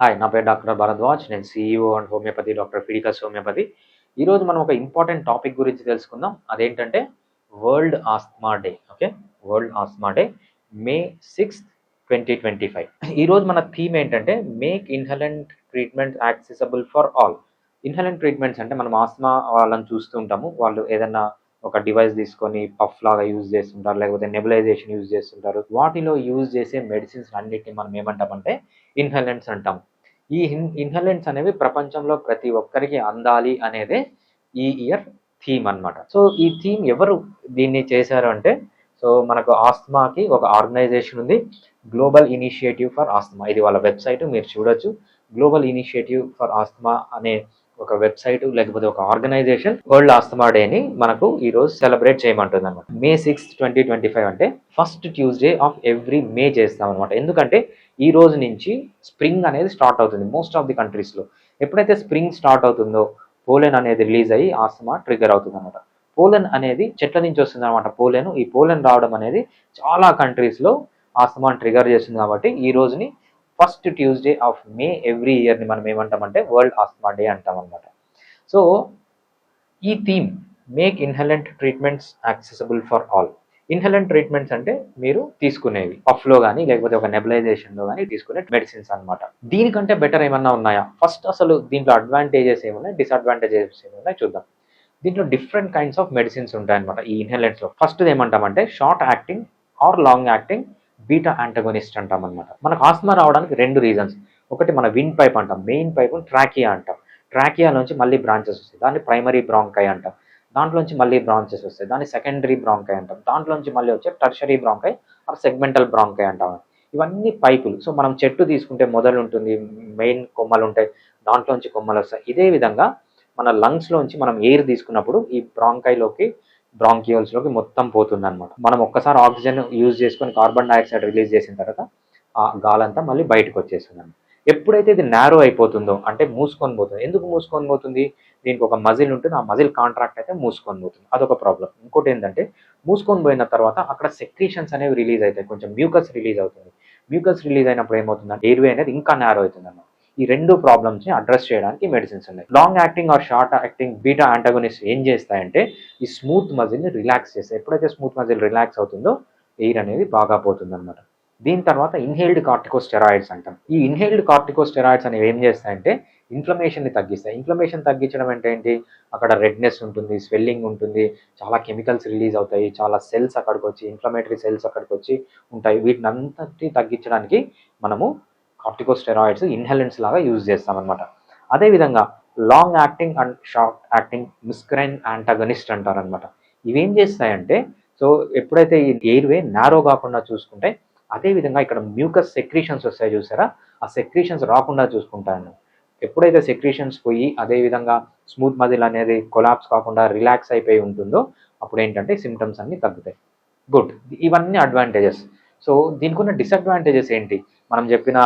Hi నా పేరు doctor Bharadwaj. నేను సిఇఓ అండ్ హోమియోపతి డాక్టర్ ఫిడికస్ హోమియోపతి ఈరోజు మనం ఒక ఇంపార్టెంట్ టాపిక్ గురించి తెలుసుకుందాం. అదేంటంటే world asthma day okay world asthma day May sixth twenty twenty five ఈరోజు మన థీమ్ ఏంటంటే make inhalant treatment accessible for all inhalant treatments అంటే మనం ఆస్మా వాళ్ళని చూస్తూ ఉంటాము. వాళ్ళు ఏదైనా ఒక డివైస్ తీసుకొని పఫ్ లాగా యూజ్ చేస్తుంటారు లేకపోతే నెబులైజేషన్ యూజ్ చేస్తుంటారు. వాటిలో యూజ్ చేసే మెడిసిన్స్ అన్నిటిని మనం ఏమంటామంటే ఇన్హలెంట్స్ అంటాం ఈ ఇన్హలెంట్స్ అనేవి ప్రపంచంలో ప్రతి ఒక్కరికి అందాలి అనేదే ఈ ఇయర్ థీమ్ అన్నమాట. సో ఈ థీమ్ ఎవరు దీన్ని చేశారు అంటే సో మనకు ఆస్మాకి ఒక ఆర్గనైజేషన్ ఉంది గ్లోబల్ ఇనిషియేటివ్ ఫర్ ఆస్మా ఇది వాళ్ళ వెబ్సైట్ మీరు చూడొచ్చు. గ్లోబల్ ఇనిషియేటివ్ ఫర్ ఆస్మా అనే ఒక వెబ్సైట్ లేకపోతే ఒక ఆర్గనైజేషన్ వరల్డ్ ఆస్తమా డేని మనకు ఈ రోజు సెలబ్రేట్ చేయమంటుంది అనమాట May sixth twenty twenty five అంటే first Tuesday of every May చేస్తాం అనమాట ఎందుకంటే ఈ రోజు నుంచి స్ప్రింగ్ అనేది స్టార్ట్ అవుతుంది మోస్ట్ ఆఫ్ ది కంట్రీస్లో. ఎప్పుడైతే స్ప్రింగ్ స్టార్ట్ అవుతుందో పోలెన్ అనేది రిలీజ్ అయ్యి ఆస్తమా ట్రిగర్ అవుతుంది అనమాట పోలెన్ అనేది చెట్ల నుంచి వస్తుంది అనమాట పోలెన్ ఈ పోలెన్ రావడం అనేది చాలా కంట్రీస్లో ఆస్తమాన్ ట్రిగర్ చేస్తుంది కాబట్టి ఈ రోజుని first Tuesday of May every ఇయర్ని మనం ఏమంటామంటే వరల్డ్ ఆస్మా డే అంటాం అనమాట సో ఈ theme make inhalant treatments accessible for all. Inhalant treatments అంటే మీరు తీసుకునేవి పఫ్లో కానీ లేకపోతే ఒక నెబలైజేషన్లో కానీ తీసుకునే మెడిసిన్స్ అనమాట దీనికంటే బెటర్ ఏమన్నా ఉన్నాయా? ఫస్ట్ అసలు దీంట్లో అడ్వాంటేజెస్ ఏమున్నాయి? డిసడ్వాంటేజెస్ ఏమున్నాయి? చూద్దాం. దీంట్లో డిఫరెంట్ కైండ్స్ ఆఫ్ మెడిసిన్స్ ఉంటాయన్నమాట ఈ ఇన్హలెంట్స్లో. ఫస్ట్ ఏమంటామంటే short acting or long acting beta antagonist అంటాం అనమాట మనకు ఆస్మా రావడానికి రెండు రీజన్స్ ఒకటి మన విన్ పైప్ అంటాం మెయిన్ పైప్ ట్రాకియా అంటాం. ట్రాకియా నుంచి మళ్ళీ బ్రాంచెస్ వస్తాయి. దాన్ని ప్రైమరీ బ్రాంకై అంటాం. దాంట్లోంచి మళ్ళీ బ్రాంచెస్ వస్తాయి. దాన్ని సెకండరీ బ్రాంకై అంటాం. దాంట్లోంచి మళ్ళీ వచ్చే tertiary bronchi or segmental bronchi అంటాం. ఇవన్నీ పైపులు. సో మనం చెట్టు తీసుకుంటే మొదలు ఉంటుంది మెయిన్ కొమ్మలు ఉంటాయి దాంట్లోంచి కొమ్మలు వస్తాయి. ఇదే విధంగా మన లంగ్స్లోంచి మనం ఎయిర్ తీసుకున్నప్పుడు ఈ బ్రాంకైలోకి బ్రాంకియోల్స్లోకి మొత్తం పోతుంది అనమాట మనం ఒక్కసారి ఆక్సిజన్ యూజ్ చేసుకొని కార్బన్ డైఆక్సైడ్ రిలీజ్ చేసిన తర్వాత ఆ గాలంతా మళ్ళీ బయటకు వచ్చేస్తుంది ఎప్పుడైతే ఇది నేరో అయిపోతుందో అంటే మూసుకొని పోతుంది. ఎందుకు మూసుకొని పోతుంది? దీనికి ఒక మజిల్ ఉంటుంది. ఆ మజిల్ కాంట్రాక్ట్ అయితే మూసుకొని పోతుంది. అదొక ప్రాబ్లం ఇంకోటి ఏంటంటే మూసుకొని పోయిన తర్వాత అక్కడ సెక్రీషన్స్ అనేవి రిలీజ్ అవుతాయి. కొంచెం మ్యూకస్ రిలీజ్ అవుతుంది. మ్యూకస్ రిలీజ్ అయినప్పుడు ఏమవుతుందంటే ఎయిర్వే అనేది ఇంకా నేరో అవుతుంది అన్నమాట ఈ రెండు ప్రాబ్లమ్స్ని అడ్రస్ చేయడానికి మెడిసిన్స్ ఉన్నాయి. Long acting or short acting beta antagonist ఏం చేస్తాయంటే ఈ స్మూత్ మజిల్ని రిలాక్స్ చేస్తాయి. ఎప్పుడైతే స్మూత్ మజిల్ రిలాక్స్ అవుతుందో ఎయిర్ అనేది బాగా పోతుంది అనమాట దీని తర్వాత ఇన్హేల్డ్ కార్టికో స్టెరాయిడ్స్ అంటాం. ఈ ఇన్హేల్డ్ కార్టికో స్టెరాయిడ్స్ అనేవి ఏం చేస్తాయంటే ఇన్ఫ్లమేషన్ని తగ్గిస్తాయి. ఇన్ఫ్లమేషన్ తగ్గించడం అంటే ఏంటి? అక్కడ రెడ్నెస్ ఉంటుంది స్వెల్లింగ్ ఉంటుంది చాలా కెమికల్స్ రిలీజ్ అవుతాయి చాలా సెల్స్ అక్కడికి వచ్చి ఇన్ఫ్లమేటరీ సెల్స్ అక్కడికి వచ్చి ఉంటాయి. వీటిని అంతటి తగ్గించడానికి మనము కార్టికోస్టెరాయిడ్స్ ఇన్హెలెంట్స్ లాగా యూజ్ చేస్తామన్నమాట. అదేవిధంగా long acting and short acting muscarinic antagonist అంటారనమాట ఇవేం చేస్తాయంటే సో ఎప్పుడైతే ఈ ఎయిర్వే నారో కాకుండా చూసుకుంటే అదేవిధంగా ఇక్కడ మ్యూకస్ సెక్రీషన్స్ వస్తాయి చూసారా? ఆ సెక్రీషన్స్ రాకుండా చూసుకుంటాను. ఎప్పుడైతే సెక్రీషన్స్ పోయి అదేవిధంగా స్మూత్ మజిల్ అనేది కొలాప్స్ కాకుండా రిలాక్స్ అయిపోయి ఉంటుందో అప్పుడు ఏంటంటే సిమ్టమ్స్ అన్నీ తగ్గుతాయి. గుడ్. ఇవన్నీ అడ్వాంటేజెస్. సో దీనికి ఉన్న డిసడ్వాంటేజెస్ ఏంటి? మనం చెప్పిన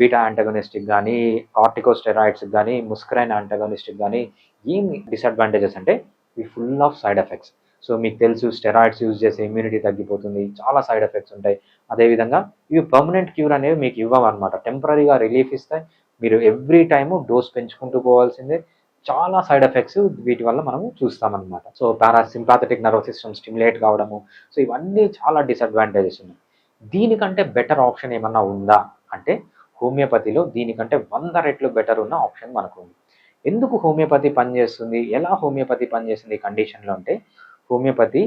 బీటా యాంటగనిస్టిక్ కానీ కార్టికోస్టెరాయిడ్స్ కానీ ముస్క్రైన్ యాంటగనిస్టిక్ కానీ ఏం డిసడ్వాంటేజెస్ అంటే ఇవి full of side effects so మీకు తెలుసు స్టెరాయిడ్స్ యూజ్ చేసే ఇమ్యూనిటీ తగ్గిపోతుంది చాలా సైడ్ ఎఫెక్ట్స్ ఉంటాయి. అదేవిధంగా ఇవి పర్మనెంట్ క్యూర్ అనేవి మీకు ఇవ్వమన్నమాట. టెంపరీగా రిలీఫ్ ఇస్తాయి. మీరు ఎవ్రీ టైము డోస్ పెంచుకుంటూ పోవాల్సిందే. చాలా సైడ్ ఎఫెక్ట్స్ వీటి వల్ల మనం చూస్తామన్నమాట. So parasympathetic nervous system stimulate కావడము. సో ఇవన్నీ చాలా డిసడ్వాంటేజెస్ ఉన్నాయి. దీనికంటే బెటర్ ఆప్షన్ ఏమన్నా ఉందా? అంటే హోమియోపతిలో దీనికంటే వంద రెట్లు బెటర్ ఉన్న ఆప్షన్ మనకు ఉంది ఎందుకు హోమియోపతి పనిచేస్తుంది ఎలా హోమియోపతి పనిచేస్తుంది కండిషన్లో అంటే హోమియోపతి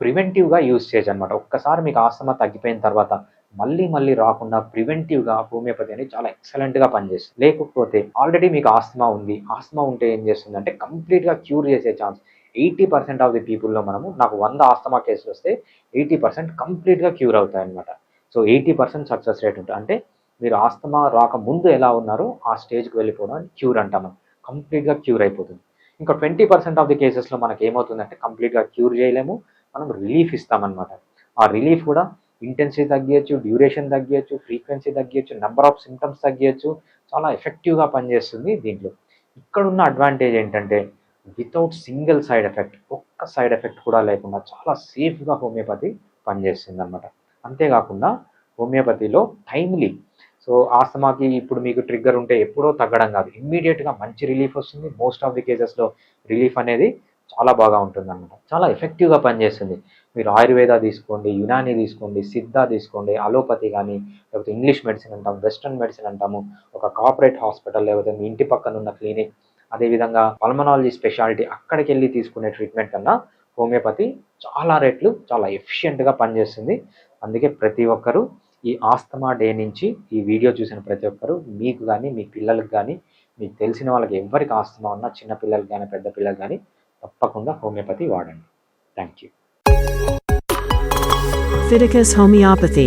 ప్రివెంటివ్గా యూజ్ చేయొచ్చు అనమాట ఒక్కసారి మీకు ఆస్తమా తగ్గిపోయిన తర్వాత మళ్ళీ మళ్ళీ రాకుండా ప్రివెంటివ్గా హోమియోపతి అనేది చాలా ఎక్సలెంట్గా పనిచేస్తుంది లేకపోతే ఆల్రెడీ మీకు ఆస్తమా ఉంది. ఆస్తమా ఉంటే ఏం చేస్తుంది అంటే కంప్లీట్గా క్యూర్ చేసే chance eighty percent of the పీపుల్లో మనము నాకు వంద ఆస్తమా కేసులు వస్తే ఎయిటీ పర్సెంట్ కంప్లీట్గా క్యూర్ అవుతాయి అనమాట so eighty percent success rate ఉంటుంది. అంటే మీరు ఆస్తమా రాకముందు ఎలా ఉన్నారో ఆ స్టేజ్కి వెళ్ళిపోవడం క్యూర్ అంటాము. కంప్లీట్గా క్యూర్ అయిపోతుంది. ఇంకా ట్వంటీ పర్సెంట్ ఆఫ్ ది కేసెస్లో మనకి ఏమవుతుందంటే కంప్లీట్గా క్యూర్ చేయలేము. మనం రిలీఫ్ ఇస్తామన్నమాట. ఆ రిలీఫ్ కూడా ఇంటెన్సిటీ తగ్గించచ్చు డ్యూరేషన్ తగ్గించచ్చు ఫ్రీక్వెన్సీ తగ్గించచ్చు నెంబర్ ఆఫ్ సిమ్టమ్స్ తగ్గించచ్చు చాలా ఎఫెక్టివ్గా పనిచేస్తుంది దీంట్లో. ఇక్కడున్న అడ్వాంటేజ్ ఏంటంటే వితౌట్ సింగిల్ సైడ్ ఎఫెక్ట్ ఒక్క సైడ్ ఎఫెక్ట్ కూడా లేకుండా చాలా సేఫ్గా హోమియోపతి పనిచేస్తుంది అనమాట అంతేకాకుండా హోమియోపతిలో టైమ్లీ సో ఆస్తమాకి ఇప్పుడు మీకు ట్రిగ్గర్ ఉంటే ఎప్పుడో తగ్గడం కాదు. ఇమ్మీడియట్గా మంచి రిలీఫ్ వస్తుంది. మోస్ట్ ఆఫ్ ది కేసెస్లో రిలీఫ్ అనేది చాలా బాగా ఉంటుంది అనమాట చాలా ఎఫెక్టివ్గా పనిచేస్తుంది. మీరు ఆయుర్వేద తీసుకోండి యునాని తీసుకోండి సిద్ధ తీసుకోండి అలోపతి కానీ లేకపోతే ఇంగ్లీష్ మెడిసిన్ అంటాం వెస్ట్రన్ మెడిసిన్ అంటాము ఒక కార్పొరేట్ హాస్పిటల్ లేకపోతే మీ ఇంటి పక్కన ఉన్న క్లినిక్ అదేవిధంగా పల్మనాలజీ స్పెషాలిటీ అక్కడికి వెళ్ళి తీసుకునే ట్రీట్మెంట్ కన్నా హోమియోపతి చాలా రెట్లు చాలా ఎఫిషియెంట్గా పనిచేస్తుంది. అందుకే ప్రతి ఒక్కరూ ఈ ఆస్తమా డే నుంచి ఈ వీడియో చూసిన ప్రతి ఒక్కరూ మీకు కానీ మీ పిల్లలకు కానీ మీకు తెలిసిన వాళ్ళకి ఎవరికి ఆస్తమా ఉన్నా చిన్నపిల్లలకి కానీ పెద్ద పిల్లలు కానీ తప్పకుండా హోమియోపతి వాడండి. Thank you Fiticus Homeopathy